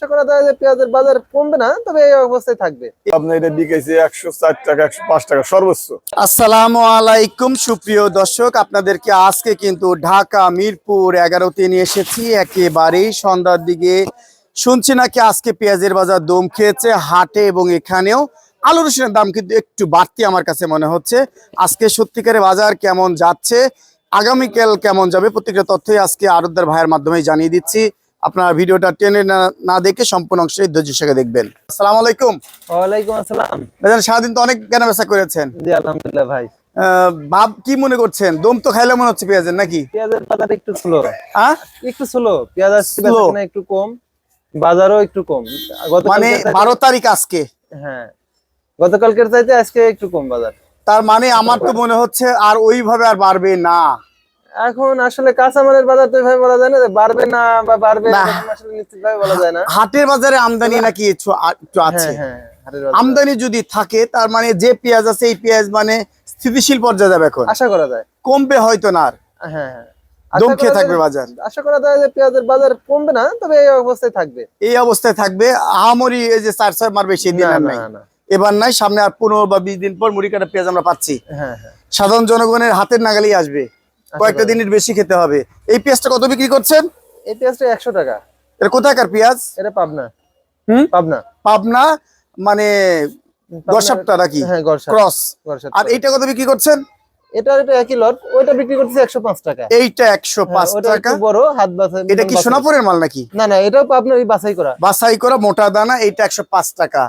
আশা করা যায় যে পেঁয়াজের বাজার কমবে না তবে এই অবস্থায় থাকবে। আপনার এটা বিকেছে একশো চার টাকা একশো পাঁচ টাকা সর্বোচ্চ। আসসালামু আলাইকুম সুপ্রিয় দর্শক আপনাদেরকে আজকে কিন্তু ঢাকা মিরপুর এগারোতে নিয়ে এসেছি। একেবারেই সন্ধ্যার দিকে শুনছি নাকি আজকে পেঁয়াজের বাজার দম খেয়েছে হাটে এবং এখানেও। আলু রসুনের দাম কিন্তু একটু বাড়তি আমার কাছে মনে হচ্ছে। আজকে সত্যিকারের বাজার কেমন যাচ্ছে? আগামীকাল কেমন যাবে? প্রত্যেকটা তথ্যই আজকে আরবদার ভাইয়ের মাধ্যমে জানিয়ে দিচ্ছি। আপনার ভিডিওটা টেনে না দেখে সম্পূর্ণ অংশে ধৈর্য সঙ্গে দেখবেন। আসসালামু আলাইকুম। ওয়ালাইকুম আসসালাম। ভাইজান সারাদিন তো অনেক কেনা বেচা করেছেন। জি আলহামদুলিল্লাহ ভাই। ভাব কি মনে করছেন? দম তো খাইলে মনে হচ্ছে পেঁয়াজের নাকি? পেঁয়াজের বাজার একটু স্লো হ্যাঁ একটু স্লো পেঁয়াজ? বেচাকেনা একটু কম বাজারও একটু কম। মানে বারো তারিখ আজকে। হ্যাঁ। গতকালকের চাইতে আজকে একটু কম বাজার। তার মানে আমার তো মনে হচ্ছে আর ওইভাবে আর বাড়বে না। এখন আসলে কাঁচামালের বাজার তো এভাবে বলা যায় না যে বাড়বে না বা বাড়বে আসলে বলা যায় না। হাটের বাজারে আমদানি নাকি একটু আছে? হ্যাঁ হ্যাঁ। আমদানি যদি থাকে তার মানে যে পেঁয়াজ আছে এই পেঁয়াজ মানে স্থিতিশীল পর্যায়ে যাবে এখন। আশা করা যায়। কমবে হয়তো না হ্যাঁ হ্যাঁ। দম খেয়ে থাকবে বাজার। আশা করা যায় যে পেঁয়াজের বাজার কমবে না তবে এই অবস্থায় থাকবে। এই অবস্থায় থাকবে। আহামরি এই যে চার ছয় মারবে সেই দিন আর নাই। এবার নাই সামনে আর পনেরো বা বিশ দিন পর মুড়ি কাটা পেঁয়াজ আমরা পাচ্ছি। হ্যাঁ হ্যাঁ। সাধারণ জনগণের হাতের নাগালেই আসবে। কয়েকটা দিনের বেশি খেতে হবে। এই পেঁয়াজটা কত বিক্রি করছেন? এই পেঁয়াজটা একশো টাকা। এটা কোথাকার পেঁয়াজ? এটা পাবনা। হুম? পাবনা। পাবনা? মানে গসাপটা নাকি? হ্যাঁ ক্রস। আর এইটা কত বিক্রি করছেন? এটা এটা একই লট। ওইটা বিক্রি করতেছে একশো পাঁচ টাকা। এইটা একশো হ্যাঁ, পাঁচ ওটা টাকা। বড় হাত বাছাই এটা কি। সোনাপুরের মাল নাকি? না না এটাও আপনার বাছাই করা। বাছাই করা মোটা দানা এইটা একশো পাঁচ টাকা।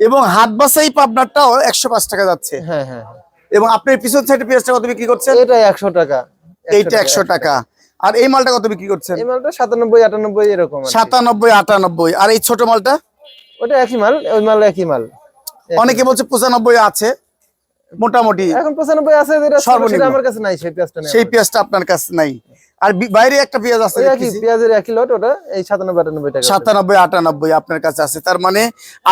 এবং হাত বাছাই পাবনারটাও একশো পাঁচ টাকা যাচ্ছে। হ্যাঁ হ্যাঁ হ্যাঁ। এবং আপনার পিছন সাইডে পেঁয়াজটা কত বিক্রি করছেন? এটা একশো টাকা। এইটা একশো টাকা আর এই মালটা কত বিক্রি করছেন? এই মালটা সাতানব্বই আটানব্বই এরকম সাতানব্বই আটানব্বই। আর এই ছোট মালটা? ওটা একই মাল ওই মাল একই মাল। অনেকে বলছে পঁচানব্বই আছে মোটামুটি এখন পঁচানব্বই আছে সর্বনিম্ন। আমার কাছে নাই সেই পেঁয়াজটা সেই পেঁয়াজটা আপনার কাছে নাই। আর বাইরে একটা পেঁয়াজ আছে ওই একই পেঁয়াজের একই লট ওটা এই সাতানব্বই আটানব্বই টাকা সাতানব্বই আটানব্বই আপনার কাছে আছে। তার মানে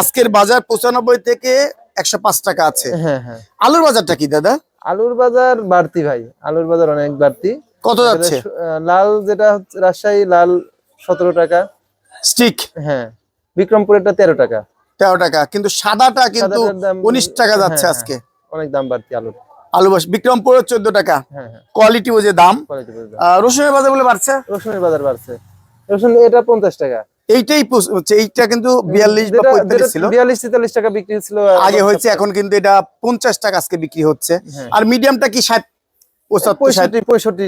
আজকের বাজার পঁচানব্বই থেকে একশো পাঁচ টাকা আছে। হ্যাঁ হ্যাঁ। আলুর বাজারটা কি দাদা? আলুর বাজার বাড়তি ভাই আলুর বাজার অনেক বাড়তি। কত যাচ্ছে? লাল যেটা হচ্ছে রাজশাহী লাল সতেরো টাকা। স্টিক? হ্যাঁ বিক্রমপুরেরটা তেরো টাকা। তেরো টাকা কিন্তু সাদাটা কিন্তু উনিশ টাকা যাচ্ছে হ্যাঁ, আজকে। অনেক দাম বাড়তি আলুর। আলু বাস বিক্রমপুর চোদ্দ টাকা। হ্যাঁ হ্যাঁ। কোয়ালিটি যে দাম। রসুনের বাজার বলে বাড়ছে? রসুনের বাজার বাড়ছে। রসুন এটা পঞ্চাশ টাকা। এইটাই হচ্ছে এইটা কিন্তু বিয়াল্লিশ বা পঁয়তাল্লিশ ছিল। বিয়াল্লিশ তেতাল্লিশ টাকা বিক্রি ছিল আগে হয়েছে এখন কিন্তু এটা পঞ্চাশ টাকা আজকে বিক্রি হচ্ছে। হ্যাঁ। আর মিডিয়ামটা কি ষাট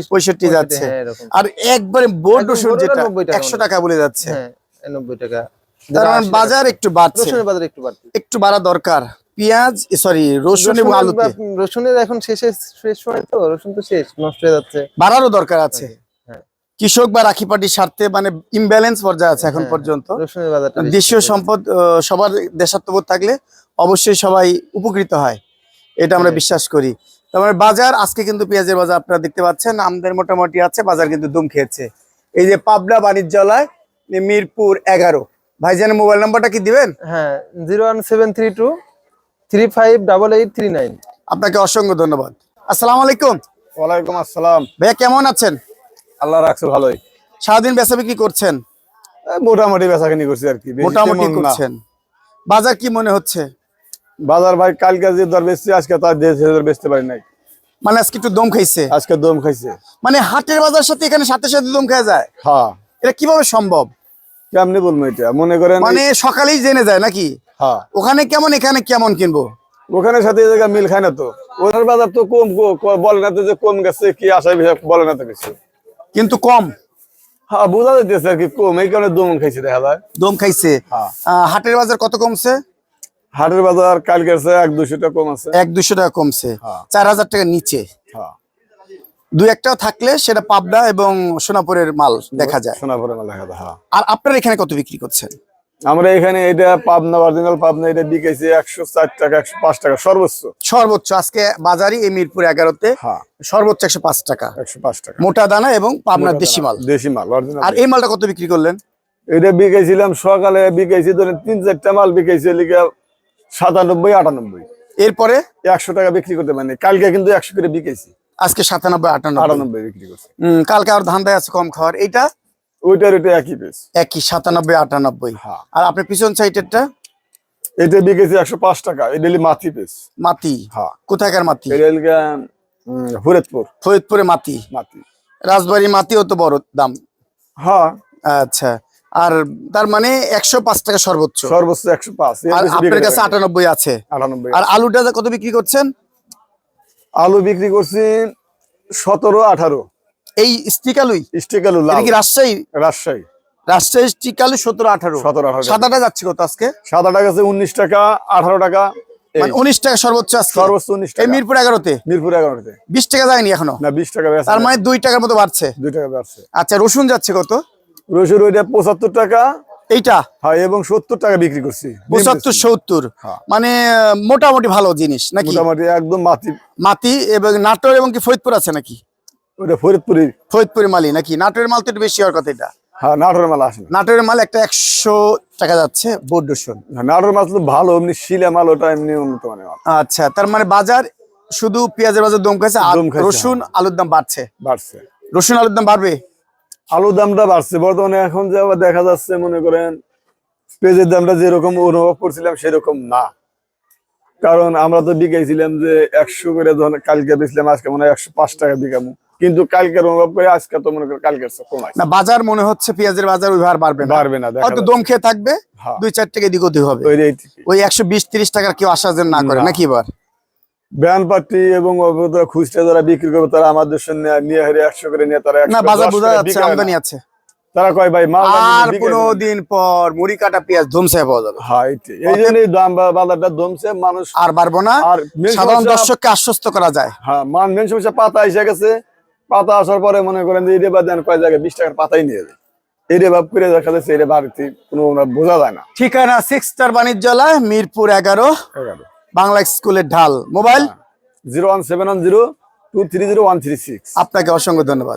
পঁয়ষট্টি যাচ্ছে। হ্যাঁ, আর একবারে বোর্ড রসুন যেটা একশো টাকা বলে যাচ্ছে। হ্যাঁ নব্বই টাকা। তার মানে 80 টাকা। বাজার একটু বাড়ছে। বাজার একটু একটু বাড়া দরকার। পেঁয়াজ সরি রসুন এবং আলুতে। রসুনের এখন শেষে শেষ সময় তো রসুন তো শেষ নষ্ট হয়ে যাচ্ছে। বাড়ারও দরকার আছে। কৃষক বা রাখি পার্টির স্বার্থে মানে ইমব্যালেন্স পর্যায়ে আছে এখন হ্যাঁ, পর্যন্ত। দেশীয় সম্পদ সবার দেশাত্মবোধ থাকলে অবশ্যই সবাই উপকৃত হয়। এটা আমরা হ্যাঁ। বিশ্বাস করি। তার মানে বাজার আজকে কিন্তু পেঁয়াজের বাজার আপনারা দেখতে পাচ্ছেন আমদানি মোটামুটি আছে বাজার কিন্তু দুম খেয়েছে। এই যে পাবনা বাণিজ্যালয় মিরপুর এগারো। ভাইজানের মোবাইল নাম্বারটা কি দিবেন? হ্যাঁ zero one seven three two three five double eight three nine. আপনাকে অসংখ্য ধন্যবাদ। আসসালামু আলাইকুম। ওয়ালাইকুম আসসালাম। ভাইয়া কেমন আছেন? আল্লাহ রাখছে ভালোই। সারাদিন বেচা বিক্রি করছেন? মোটামুটি বেচাকিনি করছি আর কি মোটামুটি করছেন। বাজার কি মনে হচ্ছে? বাজার ভাই কালকে যে দর বেচছি আজকে তার যে দর বেচতে পারি নাই। মানে আজকে একটু দম খাইছে? আজকে দম খাইছে। মানে হাটের বাজার সাথে এখানে সাথে সাথে দম খাওয়া যায়? হ্যাঁ। এটা কীভাবে সম্ভব? কেমনি বলব এটা? মনে করেন মানে সকালেই জেনে যায় নাকি? হ্যাঁ। ওখানে কেমন এখানে কেমন কিনবো? ওখানে সাথে জায়গা মিল খায় না তো। ওনার বাজার তো কম বলে না তো যে কম গেছে কি আশায় বলে না তো কিছু। কিন্তু কম। হ্যাঁ বোঝা যাইতেছে আর কি কম। এই কারণে দম খাইছে দেখা যায়। দম খাইছে। হ্যাঁ। হাটের বাজার কত কমছে? হাটের বাজার কালকে আছে এক দুশো টাকা কম আছে। এক দুশো টাকা কমছে। হ্যাঁ। চার হাজার টাকা নিচে। হ্যাঁ। দু একটা থাকলে সেটা পাবনা এবং সোনাপুরের মাল দেখা যায়। সোনাপুরের মাল দেখা যায় আর আপনারা এখানে কত বিক্রি করছেন? আমরা এখানে এটা পাবনা অরিজিনাল পাবনা এটা বিকেছে একশো চার টাকা একশো পাঁচ টাকা সর্বোচ্চ। সর্বোচ্চ আজকে বাজারই এই মিরপুর এগারোতে। হ্যাঁ। সর্বোচ্চ একশো পাঁচ টাকা। একশো পাঁচ টাকা। মোটা দানা এবং পাবনার দেশি মাল দেশি মাল অরিজিনাল আর এই মালটা কত বিক্রি করলেন? এটা বিকেছিলাম সকালে বিকেছি ধরেন তিন চারটা মাল বিকেছি লিখে সাতানব্বই আটানব্বই। এরপরে? একশো টাকা বিক্রি করতে পারিনি কালকে কিন্তু একশো করে বিকেছি। আজকে সাতানব্বই আটানব্বই। আটানব্বই বিক্রি করছে। কালকে আর ধান্দায় আছে কম খাওয়ার। এইটা ওইটার এটা একই পিস একই সাতানব্বই আটানব্বই। হ্যাঁ। আর আপনার পিছন সাইডেরটা? এটা বিকেছে একশো পাঁচ টাকা এটা মাথি পিস মাতি হ্যাঁ। কোথাকার উম, ফরিদপুর। ফরিদপুরে মাতি মাতি রাজবাড়ি মাতিও তো বড় দাম। হ্যাঁ। আচ্ছা। আর তার মানে একশো পাঁচ টাকা সর্বোচ্চ। সর্বোচ্চ একশো পাঁচ। আর আপনার কাছে। আটানব্বই আছে। আটানব্বই আর আলুটা কত বিক্রি করছেন? আলু বিক্রি করছি সতেরো আঠারো। এই স্টিক আলুই স্টিক আলু লাল। এটা কি রাজশাহী? রাজশাহী। রাজশাহী স্টিক আলু সতেরো আঠারো। সতেরো আঠারো। সাদাটা যাচ্ছে কত আজকে? সাদা টাকা আছে উনিশ টাকা আঠারো টাকা। মানে উনিশ টাকা সর্বোচ্চ সর্বোচ্চ উনিশ এই টাকা। মিরপুর এগারোতে? মিরপুর এগারোতে। বিশ টাকা যায়নি এখনও? না বিশ টাকা তার মানে দুই টাকার মতো বাড়ছে। দুই টাকা বেচছে আচ্ছা রসুন যাচ্ছে কত? রসুন ওইটা পঁচাত্তর টাকা। এইটা? হ্যাঁ এবং সত্তর টাকা বিক্রি করছি। পঁচাত্তর সত্তর। হ্যাঁ। মানে মোটামুটি ভালো জিনিস নাকি? মোটামুটি একদম মাতি মাতি এবং নাটোর এবং কি ফরিদপুর আছে নাকি? ওইটা ফরিদপুরি ফরিদপুরের মালই নাকি? নাটোরের মাল তো একটু বেশি হওয়ার কথা এটা। হ্যাঁ নাটোরের মাল আসে। নাটোরের মাল একটা একশো টাকা যাচ্ছে বোর্ড হ্যাঁ, নাটোরের তো ভালো এমনি শিলা মাল ওটা এমনি উন্নত মানের মাল। আচ্ছা তার মানে বাজার শুধু পেঁয়াজের বাজার দম খাইছে রসুন আলুর দাম বাড়ছে। বাড়ছে। রসুন আলুর দাম বাড়বে? আলুর দামটা বাড়ছে। বর্তমানে এখন যে আবার দেখা যাচ্ছে মনে করেন পেঁয়াজের দামটা যেরকম অনুভব করছিলাম সেরকম না। কারণ আমরা তো বিকাইছিলাম যে একশো করে যখন কালকে বেছিলাম আজকে মনে হয় একশো পাঁচ টাকা বিকামু। কিন্তু কালকের অনুভব করে আজকে তো মনে করেন কালকের না বাজার মনে হচ্ছে পেঁয়াজের বাজার ওই হার বাড়বে বাড়বে না হয়তো দম খেয়ে থাকবে হ্যাঁ। দুই চার টাকা এদিক ওদিক হবে। ওই ওই একশো বিশ তিরিশ টাকার কেউ যেন না করে নাকি এবার? ব্যান পার্টি এবং খুচরা যারা বিক্রি করবে তারা আমাদের সঙ্গে নিয়ে হেরে একশো করে নিয়ে তারা না বাজার বোঝা যাচ্ছে আমদানি আছে। তারা কয় ভাই মাল আর দিন পর মুড়ি কাটা পেঁয়াজ ধুমসে পাওয়া যাবে। হ্যাঁ এই জন্যই দাম বাজারটা মানুষ আর বাড়বো না। আর সাধারণ দর্শককে আশ্বস্ত করা যায়। হ্যাঁ মান মেন সমস্যা পাতা এসে গেছে পাতা আসার পরে মনে করেন যে এরে বাদ দেন কয় জায়গায় বিশ টাকার পাতাই নিয়ে যায়। এরে ভাব করে দেখা যাচ্ছে এরে বাড়িতে কোনো বোঝা যায় না। ঠিকানা সিক্স স্টার বাণিজ্যালয় মিরপুর এগারো এগারো। বাংলা স্কুলের ঢাল। Mobile? Zero one seven one zero two three zero one three six. আপনাকে অসংখ্য ধন্যবাদ।